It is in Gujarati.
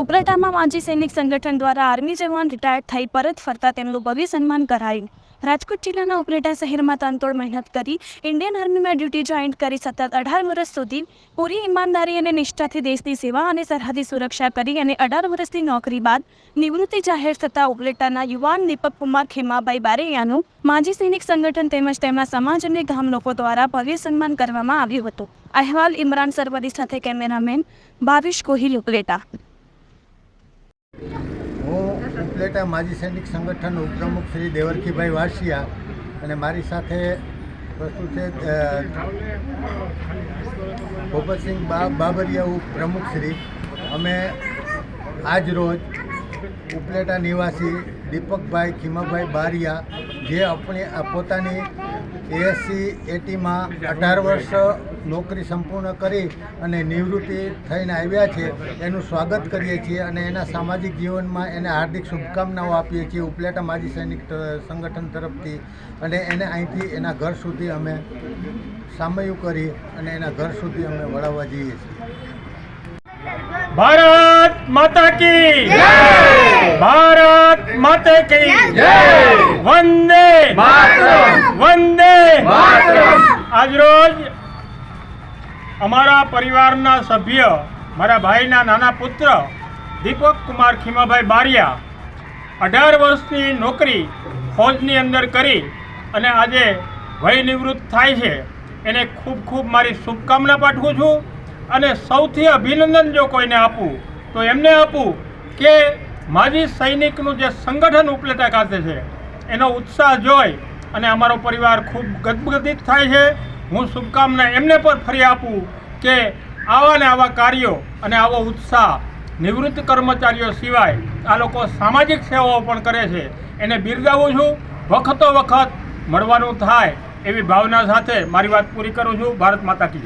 ઉપલેટામાં માજી સૈનિક સંગઠન દ્વારા આર્મી જવાન રિટાયર્ડ થઈ પરત ફરતા તેમનું ભવ્ય સન્માન કરાયું. રાજકોટ જિલ્લાના ઉપલેટા શહેરમાં તનતોડ મહેનત કરી ઇન્ડિયન આર્મીમાં ડ્યુટી જોઈન્ટ કરી સતત અઢાર વર્ષ સુધી પૂરી ઈમાનદારી અને નિષ્ઠાથી દેશની સેવા અને સરહદી સુરક્ષા કરી અને અઢાર વર્ષની નોકરી બાદ નિવૃત્તિ જાહેર થતાં ઉપલેટાના યુવાન દીપક કુમાર ખેમાભાઈ બારૈયાનું માજી સૈનિક સંગઠન તેમજ તેમના સમાજ અને ગામ લોકો દ્વારા ભવ્ય સન્માન કરવામાં આવ્યું હતું. અહેવાલ ઇમરાન સરવરી સાથે કેમેરામેન ભાવિશ કોહિલ ઉપલેટા. ઉપલેટા માજી સૈનિક સંગઠન ઉપપ્રમુખ શ્રી દેવરખીભાઈ વાસિયા અને મારી સાથે વસ્તુ છે ભોપતસિંહ બાબરિયા પ્રમુખ શ્રી. અમે આજ રોજ ઉપલેટા નિવાસી દીપકભાઈ ખીમાભાઈ બારિયા, જે આપણી, પોતાની એએસસી એટીમાં અઢાર વર્ષ નોકરી સંપૂર્ણ કરી અને નિવૃત્તિ થઈને આવ્યા છે એનું સ્વાગત કરીએ છીએ અને એના સામાજિક જીવનમાં એને હાર્દિક શુભકામનાઓ આપીએ છીએ ઉપલેટા માજી સૈનિક સંગઠન તરફથી. અને એને અહીંથી એના ઘર સુધી અમે સામયું કરી અને એના ઘર સુધી અમે વળાવવા જઈએ છીએ. ભારત માતા કી ભારત માતા કી વંદે વંદે આજરોજ અમારા પરિવારના સભ્ય, મારા ભાઈના નાના પુત્ર, દીપક કુમાર ખીમાભાઈ બારિયા, અઢાર વર્ષની નોકરી ફોજની અંદર કરી અને આજે વય નિવૃત્ત થાય છે. એને ખૂબ ખૂબ મારી શુભકામના પાઠવું છું અને સૌથી અભિનંદન જો કોઈને આપું, તો એમને આપું કે માજી સૈનિકનું જે સંગઠન ઉપલેટા ખાતે છે, એનો ઉત્સાહ જોઈ અને અમારો પરિવાર ખૂબ ગદગદિત થાય છે. હું શુભકામના એમને પણ ફરી આપું કે આવા ને આવા કાર્યો અને આવો ઉત્સાહ નિવૃત્ત કર્મચારીઓ સિવાય આ લોકો સામાજિક સેવાઓ પણ કરે છે. એને બિરદાવું છું. વખતો વખત મળવાનું થાય એવી ભાવના સાથે મારી વાત પૂરી કરું છું. ભારત માતા કી